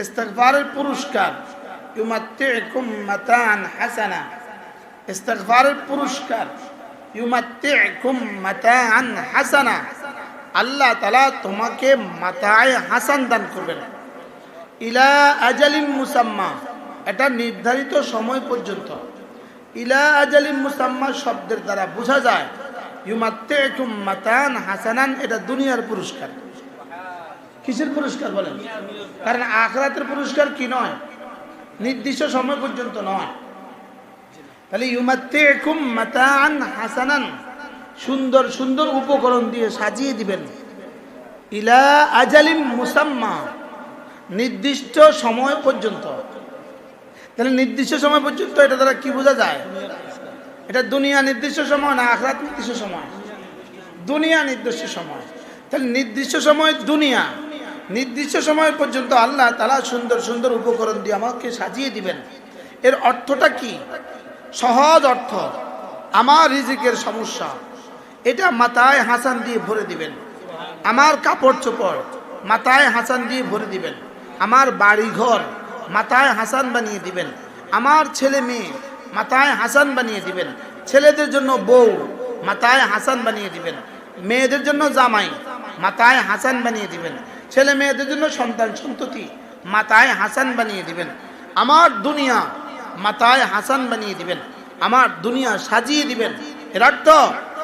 ইস্তেগফারের পুরস্কার। ইউমাত্তিউকুম মাতান হাসানা। পুরস্কার। হাসানা। আল্লাহ তাআলা তোমাকে মাতায় হাসান দান ইলা আজালিম মুসাম্মা। এটা নির্ধারিত সময় পর্যন্ত। ইলা আজালিম মুসাম্মা শব্দের দ্বারা বোঝা যায়। ইউমাত্তিউকুম মাতান হাসানান, এটা দুনিয়ার পুরস্কার। কিসের পুরস্কার বলেন? কারণ আখরাতের পুরস্কার কি নয়? নির্দিষ্ট সময় পর্যন্ত নয়। তাহলে ইউমাত্তিউকুম মাতান হাসানান। সুন্দর সুন্দর উপকরণ দিয়ে সাজিয়ে দিবেন। ইলা আজালিম মুসাম্মা। নির্দিষ্ট সময় পর্যন্ত। তাহলে নির্দিষ্ট সময় পর্যন্ত এটা দ্বারা কি বোঝা যায়? এটা দুনিয়া নির্দিষ্ট সময় না আখরাত নির্দিষ্ট সময়? দুনিয়া নির্দিষ্ট সময়। তাহলে নির্দিষ্ট সময় দুনিয়া। নির্দিষ্ট সময় পর্যন্ত আল্লাহ তালা সুন্দর সুন্দর উপকরণ দিয়ে আমাকে সাজিয়ে দিবেন। এর অর্থটা কি? সহজ অর্থ, আমার রিজিকের সমস্যা। এটা মাথায় হাসান দিয়ে ভরে দিবেন। আমার কাপড় চোপড় মাথায় হাসান দিয়ে ভরে দিবেন। আমার বাড়ি ঘর মাথায় হাসান বানিয়ে দিবেন। আমার ছেলে মেয়ে মাথায় হাসান বানিয়ে দিবেন। ছেলেদের জন্য বউ মাথায় হাসান বানিয়ে দিবেন। মেয়েদের জন্য জামাই মাথায় হাসান বানিয়ে দিবেন। ছেলে মেয়েদের জন্য সন্তান সন্ততি মাথায় হাসান বানিয়ে দিবেন। আমার দুনিয়া মাথায় হাসান বানিয়ে দিবেন। আমার দুনিয়া সাজিয়ে দিবেন। এর অর্থ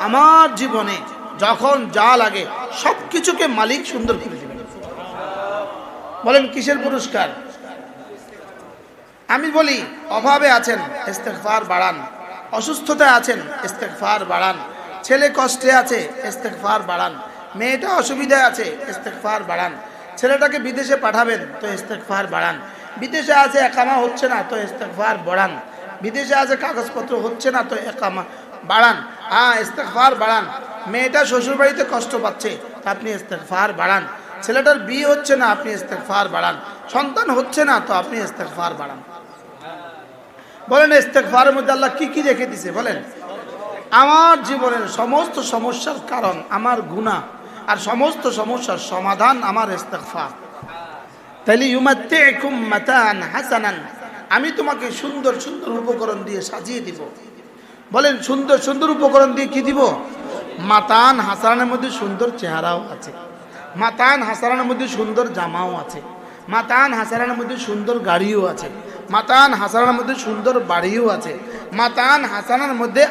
আমার জীবনে যখন যা লাগে সব কিছুকে মালিক সুন্দর করে দিবেন। বলেন, কিসের পুরস্কার? আমি বলি, অভাবে আছেন ইস্তেকফার বাড়ান। অসুস্থতায় আছেন ইস্তেকফার বাড়ান। ছেলে কষ্টে আছে ইস্তেকফার বাড়ান। মেয়েটা অসুবিধায় আছে ইস্তেকফার বাড়ান। ছেলেটাকে বিদেশে পাঠাবেন, তো ইস্তেকফার বাড়ান। বিদেশে আছে, একামা হচ্ছে না, তো ইস্তেকফার বাড়ান। বিদেশে আছে, কাগজপত্র হচ্ছে না, তো একামা বাড়ান। হ্যাঁ ইস্তেকফার বাড়ান। মেয়েটা শ্বশুরবাড়িতে কষ্ট পাচ্ছে আপনি ইস্তেকফার বাড়ান। ছেলেটার বিয়ে হচ্ছে না, আপনি ইস্তেকফার বাড়ান। সন্তান হচ্ছে না, তো আপনি ইস্তেকফার বাড়ান। বলেন ইস্তেকফারের মধ্যে আল্লাহ কি কি রেখে দিছে? বলেন, আমার জীবনের সমস্ত সমস্যার কারণ, আমার গুণা আর সমস্ত সমস্যার সমাধান আমার ইস্তেকফার তাইলে ইউমাত্তে মাতান হাসানান। আমি তোমাকে সুন্দর সুন্দর উপকরণ দিয়ে সাজিয়ে দিব। বলেন, সুন্দর সুন্দর উপকরণ দিয়ে কি দিব? মাতান হাসানের মধ্যে সুন্দর চেহারাও আছে। মাতান হাসানের মধ্যে সুন্দর জামাও আছে। মাতান হাসানের মধ্যে সুন্দর গাড়িও আছে। মাতান হাসানের মধ্যে সুন্দর বাড়িও আছে। মাতান হাসানের মধ্যে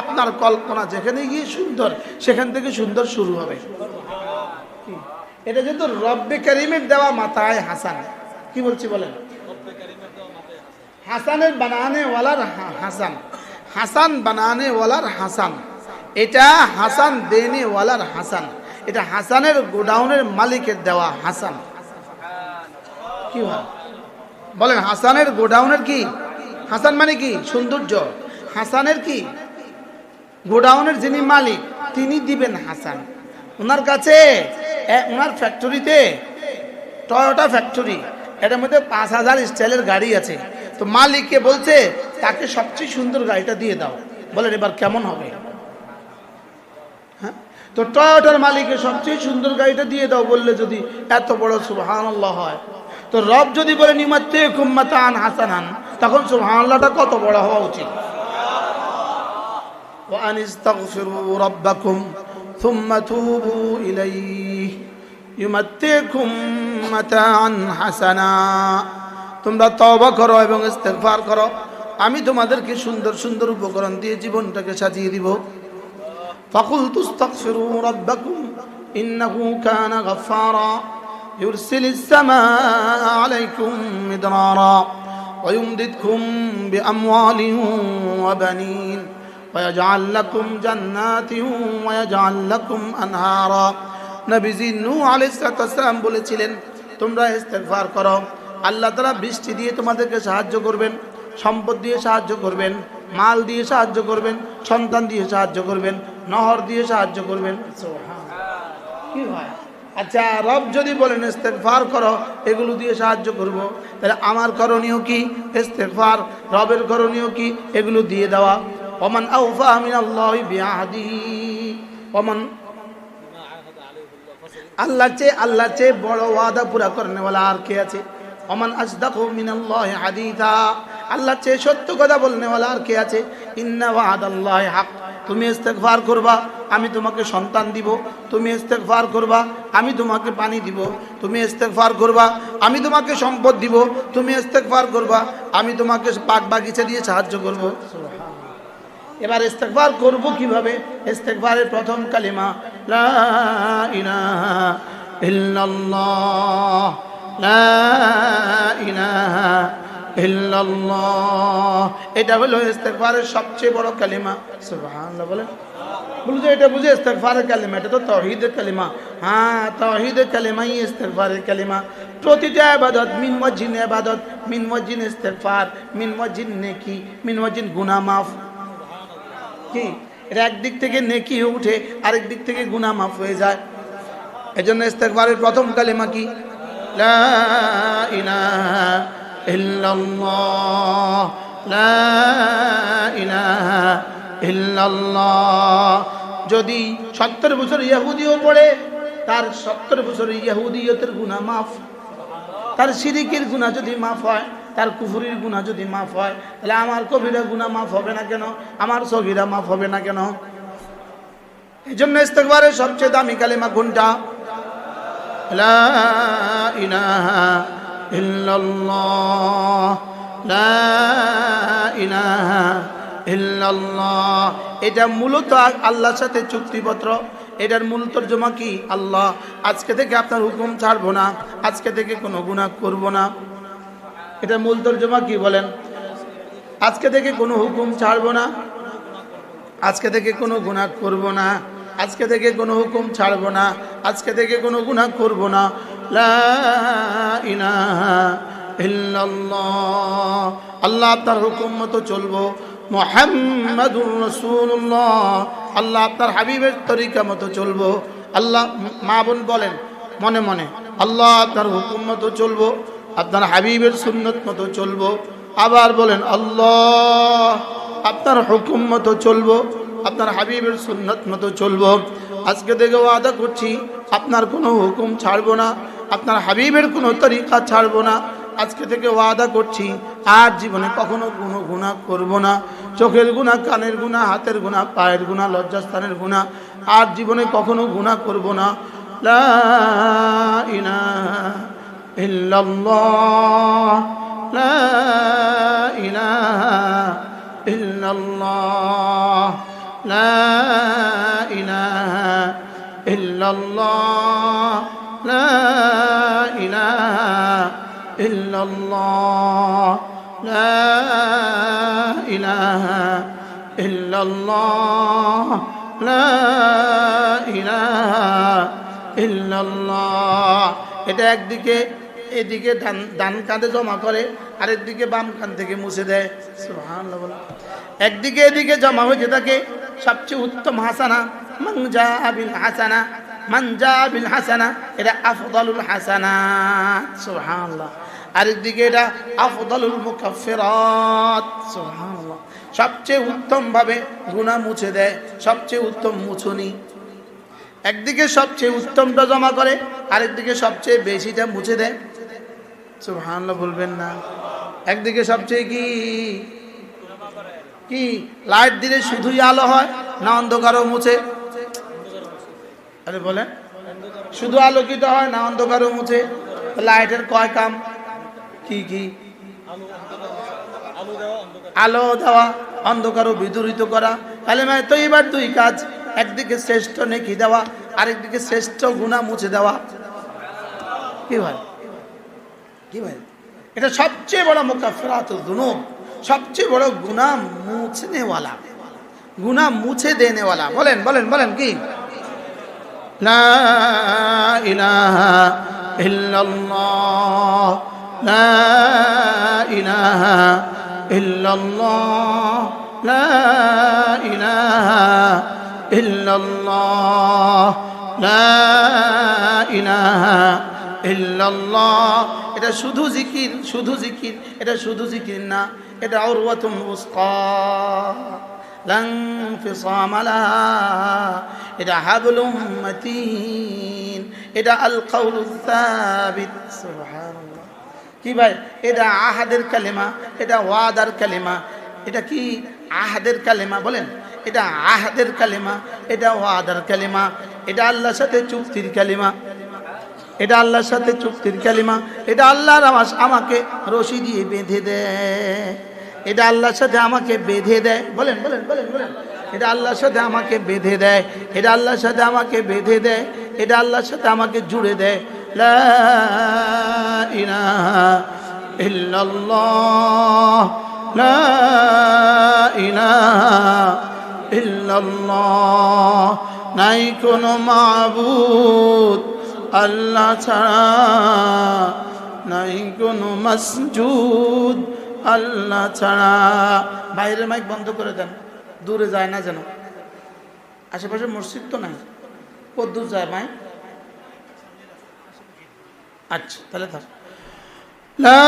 আপনার কল্পনা যেখানে গিয়ে সুন্দর, সেখান থেকে সুন্দর শুরু হবে? এটা যেহেতু রব্বে করিমের দেওয়া মাথায় হাসান। কি বলছি বলেন? হাসানের বানানে ওয়ালার হাসান। হাসান বানানে ওয়ালার হাসান। এটা হাসান দেনে ওয়ালার হাসান। এটা হাসানের গোডাউনের মালিকের দেওয়া হাসান। কি বলেন, হাসানের গোডাউনের কি? হাসান মানে কি? সৌন্দর্য। হাসানের কি? গোডাউনের যিনি মালিক, তিনি দিবেন হাসান। ওনার কাছে ওনার ফ্যাক্টরিতে টয়োটা ফ্যাক্টরি এটার মধ্যে পাঁচ হাজার স্টাইলের গাড়ি আছে তো মালিককে বলছে তাকে সবচেয়ে সুন্দর গাড়িটা দিয়ে দাও বলেন এবার কেমন হবে হ্যাঁ তো টয়োটার মালিককে সবচেয়ে সুন্দর গাড়িটা দিয়ে দাও বললে যদি এত বড় সুবহান হয় তো রব যদি বলে নিমাত্তে কুম্মাতান হাসানান তখন সুবহানাল্লাহটা কত বড় হওয়া উচিত وأن استغفروا ربكم ثم توبوا إليه يمتعكم متاعا حسنا তোমরা তওবা করো এবং ইস্তেগফার করো আমি তোমাদেরকে সুন্দর সুন্দর উপকরণ দিয়ে জীবনটাকে সাজিয়ে দিব فقلت استغفروا ربكم إنه كان غفارا يرسل السماء عليكم مدرارا ويمددكم بأموال وبنين ويجعل لكم جنات ويجعل لكم أنهارا নবীজি নূ আলাইসালাম বলেছিলেন তোমরা ইস্তেগফার করো আল্লাহ তারা বৃষ্টি দিয়ে তোমাদেরকে সাহায্য করবেন সম্পদ দিয়ে সাহায্য করবেন মাল দিয়ে সাহায্য করবেন সন্তান দিয়ে সাহায্য করবেন নহর দিয়ে সাহায্য করবেন কি হয় আচ্ছা রব যদি বলেন ইস্তেগফার করো এগুলো দিয়ে সাহায্য করব তাহলে আমার করণীয় কি ইস্তেগফার রবের করণীয় কি এগুলো দিয়ে দেওয়া ওমান আউফা মিনাল্লাহি বিআহদিহি ওমান আল্লাহ চেয়ে আল্লাহ চেয়ে বড় ওয়াদা পুরা করনে আর কে আছে? ওমান আসদাকু মিনাল্লাহি আল্লাহ চেয়ে সত্য কথা বলনেওয়ালা আর কে আছে? ইন্না ওয়াদাল্লাহি হক, তুমি ইস্তেগফার করবা, আমি তোমাকে সন্তান দিব। তুমি ইস্তেগফার করবা, আমি তোমাকে পানি দিব। তুমি ইস্তেগফার করবা, আমি তোমাকে সম্পদ দিব। তুমি ইস্তেগফার করবা, আমি তোমাকে পাক বাগিচা দিয়ে সাহায্য করব। এবার ইস্তেগফার করব কীভাবে? ইস্তেগফারের প্রথম কালিমা, লা লা এটা হলো ইস্তেগফারের সবচেয়ে বড় কালিমা। সুবহানাল্লাহ বলেন। এটা বুঝে ইস্তেগফারের কালিমা, এটা তো তাওহীদের কালিমা। হ্যাঁ তাওহীদের কালিমাই ইস্তেগফারের কালিমা। প্রতিটা ইবাদত, মিন ওয়াজিন ইবাদত, মিন ওয়াজিন ইস্তেগফার, মিন ওয়াজিন নেকি, মিন ওয়াজিন গুনাহ মাফ। কি? এটা একদিক থেকে নেকি উঠে, আরেক দিক থেকে গুনাহ মাফ হয়ে যায়। এজন্য ইস্তেগফারের প্রথম কালিমা কি? যদি সত্তর বছর ইয়াহুদিও পড়ে, তার সত্তর বছর ইহুদিয়তের গুণা মাফ। তার সিরিকের গুণা যদি মাফ হয় তার কুফুরির গুণা যদি মাফ হয়, তাহলে আমার কবিরা গুণা মাফ হবে না কেন? আমার সগিরা মাফ হবে না কেন? এই জন্য ইস্তেকবারের সবচেয়ে দামি কালেমা কোনটা? এটা মূলত আল্লাহর সাথে চুক্তিপত্র। এটার মূল তর্জমা কি? আল্লাহ। আজকে থেকে আপনার হুকুম ছাড়বো না। আজকে থেকে কোনো গুণা করব না। এটা মূল তর্জমা কি বলেন? আজকে থেকে কোনো হুকুম ছাড়বো না। আজকে থেকে কোনো গুনাহ করব না। আজকে থেকে কোনো হুকুম ছাড়বো না। আজকে থেকে কোনো গুনাহ করব না। আল্লাহ আপনার হুকুম মতো চলবো। মোহাম্মদুর রসুল্লাহ আল্লাহ আপনার হাবিবের তরিকা মতো চলবো। আল্লাহ মা বোন বলেন, মনে মনে, আল্লাহ আপনার হুকুম মতো চলবো। আপনার হাবিবের সুন্নত মতো চলবো। আবার বলেন, আল্লাহ, আপনার হুকুম মতো চলবো। আপনার হাবিবের সুন্নত মতো চলবো। আজকে থেকে ওয়াদা করছি, আপনার কোনো হুকুম ছাড়বো না, আপনার হাবিবের কোনো তরিকা ছাড়বো না। আজকে থেকে ওয়াদা করছি, আর জীবনে কখনো কোনো গুণা করব না। চোখের গুণা কানের গুণা হাতের গুণা পায়ের গুণা লজ্জাস্থানের গুণা আর জীবনে কখনো গুণা করব না। লা ইলাহা ইল্লাল্লাহ লা ইলাহা ইল্লাল্লাহ লা ইলাহা ইল্লাল্লাহ লা ইলাহা إلا الله لا إله إلا الله لا إله إلا الله এটা একদিকে এদিকে ডান কাঁধে জমা করে আরেক দিকে বাম কান থেকে মুছে দেয়। একদিকে এদিকে জমা হয়েছে থাকে, সবচেয়ে উত্তম হাসানা মঞ্জা আবিল হাসানা মঞ্জা আবিল হাসানা, এটা আফদলুল হাসানা। সুবহানাল্লাহ। আরেকদিকে এটা আফদলুল মুকাফফিরাত। সুবহানাল্লাহ। সবচেয়ে উত্তম ভাবে গুনাহ মুছে দেয়, সবচেয়ে উত্তম মুছুনি। একদিকে সবচেয়ে উত্তমটা জমা করে, আরেকদিকে সবচেয়ে বেশিটা মুছে দেয়। সুবহানাল্লাহ বলবেন না। একদিকে সবচেয়ে কি কি লাইট দিলে শুধুই আলো হয়, না অন্ধকারও মুছে? আরে বলেন। শুধু আলোকিত হয়, না অন্ধকারও মুছে? লাইটের কয় কাম? কি কি? আলো দেওয়া, অন্ধকারও বিদূরিত করা। তাহলে কালেমায় তো এবার দুই কাজ, একদিকে শ্রেষ্ঠ নেকি দেওয়া, আরেকদিকে শ্রেষ্ঠ গুণা মুছে দেওয়া। কি ভাই? কি ভাই? এটা সবচেয়ে বড় মুকাফরাত দুনুব, সবচেয়ে বড় গুণা মুছনেওয়ালা গুণা মুছে দেনেওয়ালা। বলেন বলেন বলেন কি? লা ইলাহা ইল্লাল্লাহ, লা ইলাহা ইল্লাল্লাহ, লা ইলাহা ইল্লাল্লাহ, লা ইলাহা ইল্লাল্লাহ। এটা শুধু জিকির শুধু জিকির, এটা শুধু জিকির না, এটা ওর ওয়াতুন এটা হাবলুম মতিন, এটা আল কাউলুসাবিত সুবহানাল্লাহ। কি ভাই? এটা আহাদের কালেমা, এটা ওয়াদার কালেমা, এটা কি আহাদের কালেমা বলেন? এটা আহাদের কালেমা, এটা ওয়াদার কালেমা, এটা আল্লাহর সাথে চুক্তির কালেমা। এটা আল্লাহর সাথে চুক্তির কালিমা। এটা আল্লাহর আমার আমাকে রশি দিয়ে বেঁধে দেয় এটা আল্লাহর সাথে আমাকে বেঁধে দেয় বলেন বলেন বলেন বলেন। এটা আল্লাহর সাথে আমাকে বেঁধে দেয় এটা আল্লাহর সাথে আমাকে বেঁধে দেয় এটা আল্লাহর সাথে আমাকে জুড়ে দেয় লা ইলাহা ইল্লাল্লাহ। লা ইলাহা ইল্লাল্লাহ। নাই কোনো মাবুদ। আল্লাহ ছাড়া নাই কোনো মসজুদ। আল্লাহ ছাড়া। বাইরের মাইক বন্ধ করে দেন। দূরে যায় না যেন। আশেপাশে মসজিদ তো নাই। কত দূর যায় মাইক আচ্ছা তাহলে থাক। লা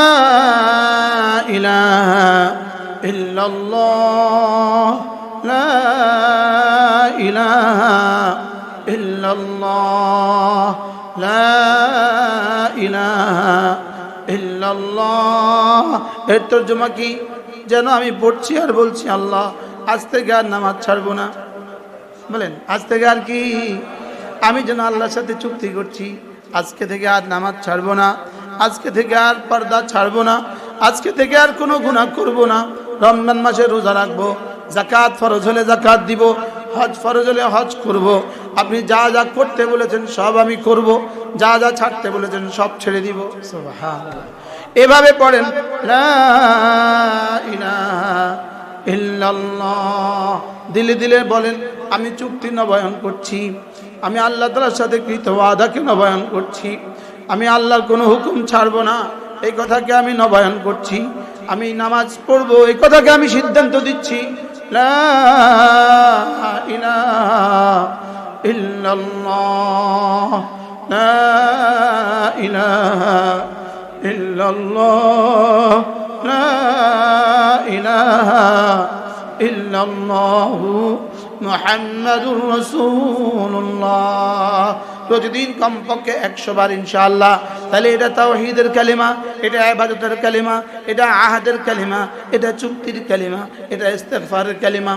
ইলাহা ইল্লাল্লাহ। লা ইলাহা লা ইলাহা ইল্লাল্লাহ। এর তর্জমা কি? যেন আমি পড়ছি আর বলছি, আল্লাহ, আজ থেকে আর নামাজ ছাড়বো না। বলেন, আজ থেকে আর কি? আমি যেন আল্লাহর সাথে চুক্তি করছি, আজকে থেকে আর নামাজ ছাড়বো না, আজকে থেকে আর পর্দা ছাড়বো না, আজকে থেকে আর কোনো গুণা করব না। রমজান মাসে রোজা রাখব জাকাত ফরজ হলে জাকাত দিব, হজ ফরজ হলে হজ করব। আপনি যা যা করতে বলেছেন সব আমি করব। যা যা ছাড়তে বলেছেন সব ছেড়ে দিব। এভাবে পড়েন দিলে দিলে বলেন আমি চুক্তি নবায়ন করছি আমি আল্লাহ তালার সাথে কৃত ওয়াদাকে নবায়ন করছি আমি আল্লাহর কোনো হুকুম ছাড়বো না এই কথাকে আমি নবায়ন করছি আমি নামাজ পড়ব এই কথাকে আমি সিদ্ধান্ত দিচ্ছি। লা ইলাহা ইল্লাল্লাহ লা ইলাহা ইল্লাল্লাহ লা ইলাহা ইল্লাল্লাহু মুহাম্মাদুর রাসূলুল্লাহ প্রতিদিন কমপক্ষে একশো বার ইনশাআল্লাহ। তাহলে এটা তাওহীদের কালিমা, এটা ইবাদতের কালিমা, এটা আহাদের কালিমা, এটা চুক্তির কালিমা, এটা ইস্তেগফারের কালিমা।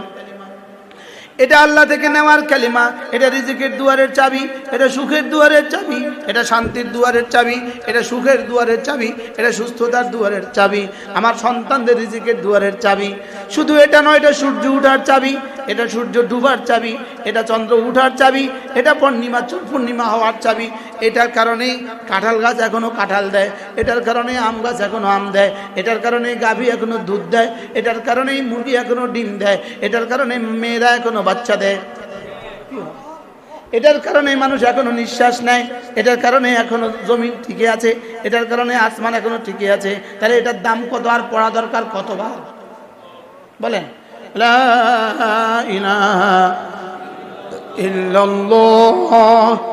এটা আল্লাহ থেকে নেওয়ার কালিমা, এটা রিজিকের দুয়ারের চাবি, এটা সুখের দুয়ারের চাবি, এটা শান্তির দুয়ারের চাবি, এটা সুখের দুয়ারের চাবি, এটা সুস্থতার দুয়ারের চাবি, আমার সন্তানদের রিজিকের দুয়ারের চাবি। শুধু এটা নয়, এটা সূর্য উঠার চাবি, এটা সূর্য ডুবার চাবি, এটা চন্দ্র উঠার চাবি, এটা পূর্ণিমা পূর্ণিমা হওয়ার চাবি এটার কারণেই কাঁঠাল গাছ এখনও কাঁঠাল দেয়, এটার কারণে আম গাছ এখনও আম দেয়, এটার কারণে গাভী এখনও দুধ দেয়, এটার কারণেই মুরগি এখনও ডিম দেয়, এটার কারণে মেয়েরা এখনও বাচ্চা দেয়। এটার কারণে মানুষ এখনও নিঃশ্বাস নেয়, এটার কারণে এখনও জমিন ঠিকই আছে, এটার কারণে আসমান এখনও ঠিকই আছে। তাহলে এটার দাম কত আর পড়া দরকার কতবার? বলেন। লা ইলাহা ইল্লাল্লাহ।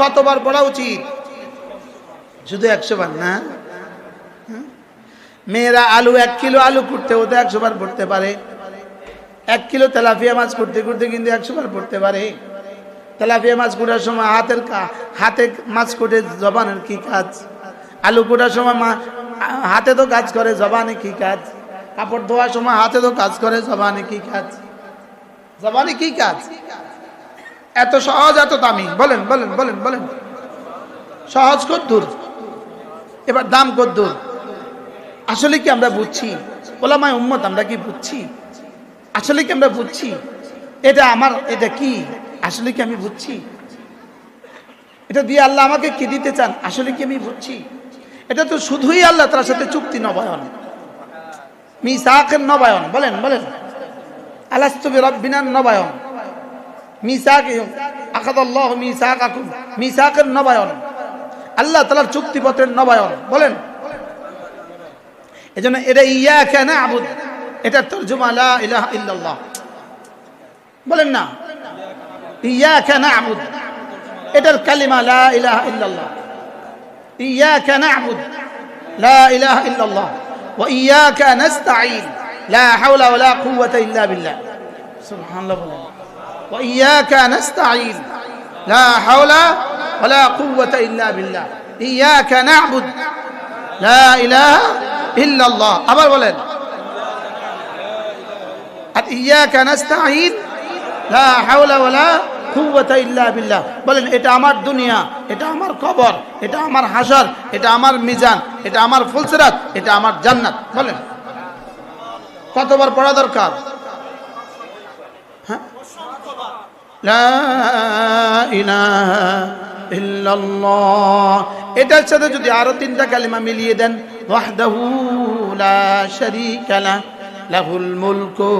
কতবার পড়া উচিত? শুধু একশো বার না? মেয়েরা আলু এক কিলো আলু করতে হতে একশো বার পড়তে পারে। এক কিলো তেলাফিয়া মাছ করতে করতে কিন্তু একশো বার পড়তে পারে। তেলাফিয়া মাছ কোটার সময় হাতের হাতে মাছ কোটে জবানের কি কাজ? আলু কোটার সময় মা হাতে তো কাজ করে, জবানে কি কাজ? কাপড় ধোয়ার সময় হাতে তো কাজ করে, জবানে কি কাজ? জবানে কি কাজ? এত সহজ, এত দামি। বলেন বলেন বলেন বলেন। সহজ কদ্দুর? এবার দাম কদ্দুর। আসলে কি আমরা বুঝছি? ওলামায় উম্মত, আমরা কি বুঝছি? আসলে কি আমরা বুঝছি? এটা আমার, এটা কি? আসলে কি আমি বুঝছি? এটা দিয়ে আল্লাহ আমাকে কি দিতে চান? আসলে কি আমি বুঝছি? এটা তো শুধুই আল্লাহ তার সাথে চুক্তি নবায়ন। মিসাকের নবায়ন। বলেন বলেন। আলাস্তবি রব্বিনার নবায়ন। মিসাক আকাদাল্লাহ মিসাক আকুম মিসাকের নবায়ন। আল্লাহ তালার চুক্তিপত্রের নবায়ন। বলেন। জন্য এটা ইয়া কেন আবুদ এটা তর্জমা আলা ইলাহ বলেন না। ইয়া কেন আবুদ এটার কালিমা লা ইলাহ ইল্লাল্লাহ। ইয়া কেন আবুদ লা ইলাহ ইল্লাল্লাহ। ওয়া ইয়া কেন لا حول ولا قوة إلا بالله سبحان الله بلد. وإياك نستعين لا حول ولا قوة إلا بالله إياك نعبد لا إله إلا الله أبر বলেন আর ইয়াকা নাস্তাঈন লা হাওলা ওয়ালা কুওয়াতা ইল্লা বিল্লাহ বলেন এটা আমার দুনিয়া এটা আমার কবর এটা আমার হাসর এটা আমার মিজান এটা আমার ফুলসিরাত এটা আমার জান্নাত বলেন কতবার পড়া দরকার? হ্যাঁ? এটার সাথে যদি আরও তিনটা কালিমা মিলিয়ে দেন লা মুলকু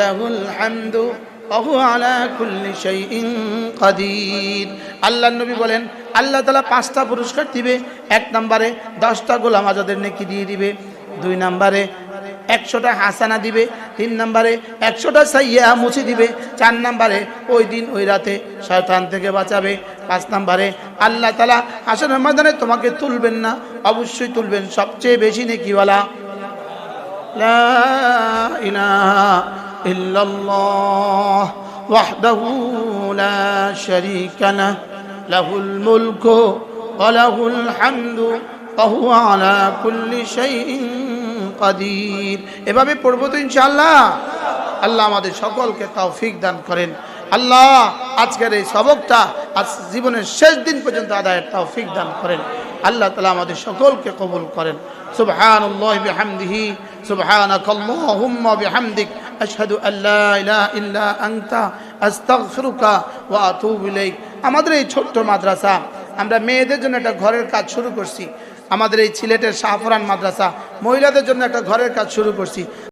লাহুল হামদু ওয়া আলা কুল্লি শাইইন কাদির। আল্লাহর নবী বলেন, আল্লাহ তালা পাঁচটা পুরস্কার দিবে। এক নম্বরে দশটা গোলাম আজাদের নেকি দিয়ে দিবে। দুই নম্বরে একশোটা হাসানা দিবে, তিন নম্বরে একশোটা সাইয়া মুছে দিবে, চার নম্বরে ওই দিন, ওই রাতে শয়তান থেকে বাঁচাবে, পাঁচ নম্বরে আল্লাহ তালা হাসানের ময়দানে তোমাকে তুলবেন না, অবশ্যই তুলবেন, সবচেয়ে বেশি নেকিওয়ালা। লা ইলাহা ইল্লাল্লাহ ওয়াহদাহু লা শারীকা লাহ, লাহুল মুলকু ওয়া লাহুল হামদু ওয়া হুয়া আলা কুল্লি শাইইন কাদির এভাবে পড়বো তো ইনশাআল্লাহ আল্লাহ আমাদের সকলকে তৌফিক দান করেন আল্লাহ আজকের এই সবকটা আজ জীবনের শেষ দিন পর্যন্ত আদায়ের তৌফিক দান করেন আল্লাহ তালা আমাদের সকলকে কবুল করেন সুবহান আল্লাহ বিহামদিহি سبحانك اللهم وبحمدك أشهد أن لا إله إلا أنت أستغفرك وأتوب إليك আমাদের এই ছোট্ট মাদ্রাসা আমরা মেয়েদের জন্য একটা ঘরের কাজ শুরু করছি আমাদের এই সিলেটের শাহপুরান মাদ্রাসা। মহিলাদের জন্য একটা ঘরের কাজ শুরু করছি।